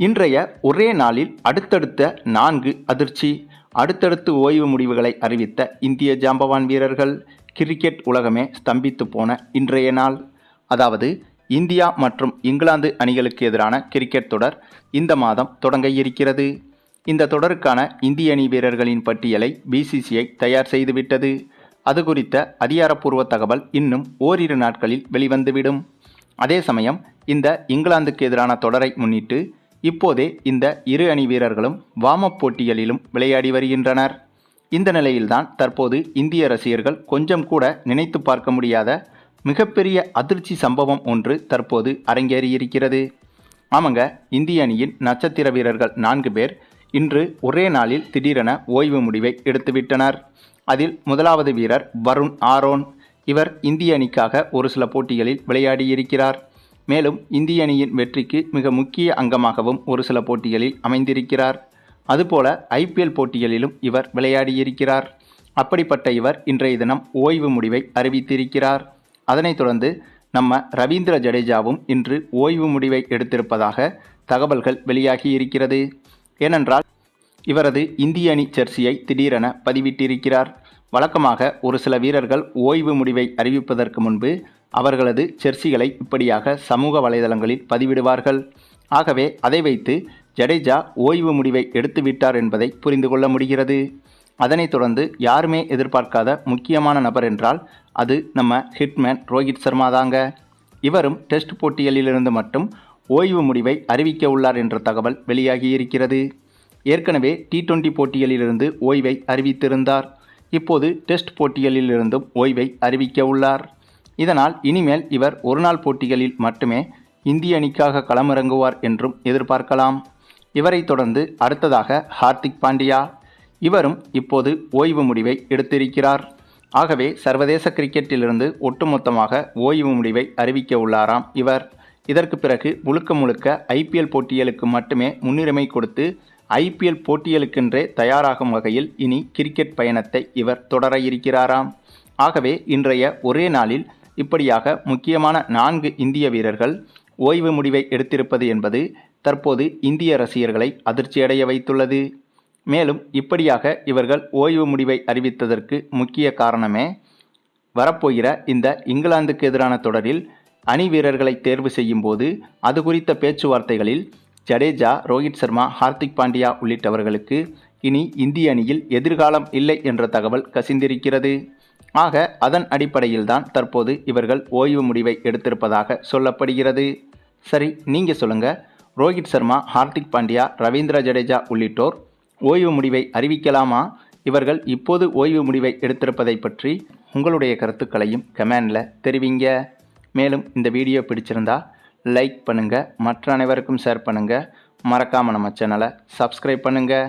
இன்றைய ஒரே நாளில் அடுத்தடுத்த நான்கு அதிர்ச்சி அடுத்தடுத்து ஓய்வு முடிவுகளை அறிவித்த இந்திய ஜாம்பவான் வீரர்கள் கிரிக்கெட் உலகமே ஸ்தம்பித்து போன இன்றைய நாள். அதாவது இந்தியா மற்றும் இங்கிலாந்து அணிகளுக்கு எதிரான கிரிக்கெட் தொடர் இந்த மாதம் தொடங்க இருக்கிறது. இந்த தொடருக்கான இந்திய அணி வீரர்களின் பட்டியலை பிசிசிஐ தயார் செய்துவிட்டது. அது குறித்த அதிகாரப்பூர்வ தகவல் இன்னும் ஓரிரு நாட்களில் வெளிவந்துவிடும். அதே சமயம் இந்த இங்கிலாந்துக்கு எதிரான தொடரை முன்னிட்டு இப்போதே இந்த இரு அணி வீரர்களும் வாமப் போட்டிகளிலும் விளையாடி வருகின்றனர். இந்த நிலையில்தான் தற்போது இந்திய ரசிகர்கள் கொஞ்சம் கூட நினைத்து பார்க்க முடியாத மிகப்பெரிய அதிர்ச்சி சம்பவம் ஒன்று தற்போது அரங்கேறியிருக்கிறது. ஆமாங்க இந்திய அணியின் நட்சத்திர வீரர்கள் நான்கு பேர் இன்று ஒரே நாளில் திடீரென ஓய்வு முடிவை எடுத்துவிட்டனர். அதில் முதலாவது வீரர் வருண் ஆரோன். இவர் இந்திய அணிக்காக ஒரு சில போட்டிகளில் விளையாடியிருக்கிறார். மேலும் இந்திய அணியின் வெற்றிக்கு மிக முக்கிய அங்கமாகவும் ஒரு சில போட்டிகளில் அமைந்திருக்கிறார். அதுபோல ஐபிஎல் போட்டிகளிலும் இவர் விளையாடியிருக்கிறார். அப்படிப்பட்ட இவர் இன்றைய தினம் ஓய்வு முடிவை அறிவித்திருக்கிறார். அதனைத் தொடர்ந்து நம்ம ரவீந்திர ஜடேஜாவும் இன்று ஓய்வு முடிவை எடுத்திருப்பதாக தகவல்கள் வெளியாகி இருக்கிறது ஏனென்றால் இவரது இந்திய அணி ஜெர்சியை திடீரென பதிவிட்டிருக்கிறார். வழக்கமாக ஒரு சில வீரர்கள் ஓய்வு முடிவை அறிவிப்பதற்கு முன்பு அவர்களது ஜெர்சிகளை இப்படியாக சமூக வலைதளங்களில் பதிவிடுவார்கள். ஆகவே அதை வைத்து ஜடேஜா ஓய்வு முடிவை எடுத்துவிட்டார் என்பதை புரிந்து கொள்ள முடிகிறது. அதனைத் தொடர்ந்து யாருமே எதிர்பார்க்காத முக்கியமான நபர் என்றால் அது நம்ம ஹிட்மேன் ரோஹித் சர்மா தாங்க. இவரும் டெஸ்ட் போட்டிகளிலிருந்து மட்டும் ஓய்வு முடிவை அறிவிக்க உள்ளார் என்ற தகவல் வெளியாகி இருக்கிறது. ஏற்கனவே டி டுவெண்டி போட்டிகளிலிருந்து ஓய்வை அறிவித்திருந்தார். இப்போது டெஸ்ட் போட்டிகளிலிருந்தும் ஓய்வை அறிவிக்க உள்ளார். இதனால் இனிமேல் இவர் ஒருநாள் போட்டிகளில் மட்டுமே இந்திய அணிக்காக களமிறங்குவார் என்றும் எதிர்பார்க்கலாம். இவரை தொடர்ந்து அடுத்ததாக ஹார்திக் பாண்டியா. இவரும் இப்போது ஓய்வு முடிவை எடுத்திருக்கிறார். ஆகவே சர்வதேச கிரிக்கெட்டிலிருந்து ஒட்டுமொத்தமாக ஓய்வு முடிவை அறிவிக்க உள்ளாராம் இவர். இதற்கு பிறகு முழுக்க முழுக்க ஐபிஎல் போட்டிகளுக்கு மட்டுமே முன்னுரிமை கொடுத்து ஐபிஎல் போட்டிகளுக்கென்றே தயாராகும் வகையில் இனி கிரிக்கெட் பயணத்தை இவர் தொடர இருக்கிறாராம். ஆகவே இன்றைய ஒரே நாளில் இப்படியாக முக்கியமான நான்கு இந்திய வீரர்கள் ஓய்வு முடிவை எடுத்திருப்பது என்பது தற்போது இந்திய ரசிகர்களை அதிர்ச்சியடைய வைத்துள்ளது. மேலும் இப்படியாக இவர்கள் ஓய்வு முடிவை அறிவித்ததற்கு முக்கிய காரணமே வரப்போகிற இந்த இங்கிலாந்துக்கு எதிரான தொடரில் அணி வீரர்களை தேர்வு செய்யும் போது அது குறித்த பேச்சுவார்த்தைகளில் ஜடேஜா ரோஹித் சர்மா ஹார்திக் பாண்டியா உள்ளிட்டவர்களுக்கு இனி இந்திய அணியில் எதிர்காலம் இல்லை என்ற தகவல் கசிந்திருக்கிறது. ஆக அதன் அடிப்படையில்தான் தற்போது இவர்கள் ஓய்வு முடிவை எடுத்திருப்பதாக சொல்லப்படுகிறது. சரி நீங்கள் சொல்லுங்கள் ரோஹித் சர்மா ஹார்திக் பாண்டியா ரவீந்திர ஜடேஜா உள்ளிட்டோர் ஓய்வு முடிவை அறிவிக்கலாமா? இவர்கள் இப்போது ஓய்வு முடிவை எடுத்திருப்பதை பற்றி உங்களுடைய கருத்துக்களையும் கமெண்டில் தெரிவிங்க. மேலும் இந்த வீடியோ பிடிச்சிருந்தா லைக் பண்ணுங்கள் மற்ற அனைவருக்கும் ஷேர் பண்ணுங்கள் மறக்காமல் நம்ம சேனலை சப்ஸ்கிரைப் பண்ணுங்கள்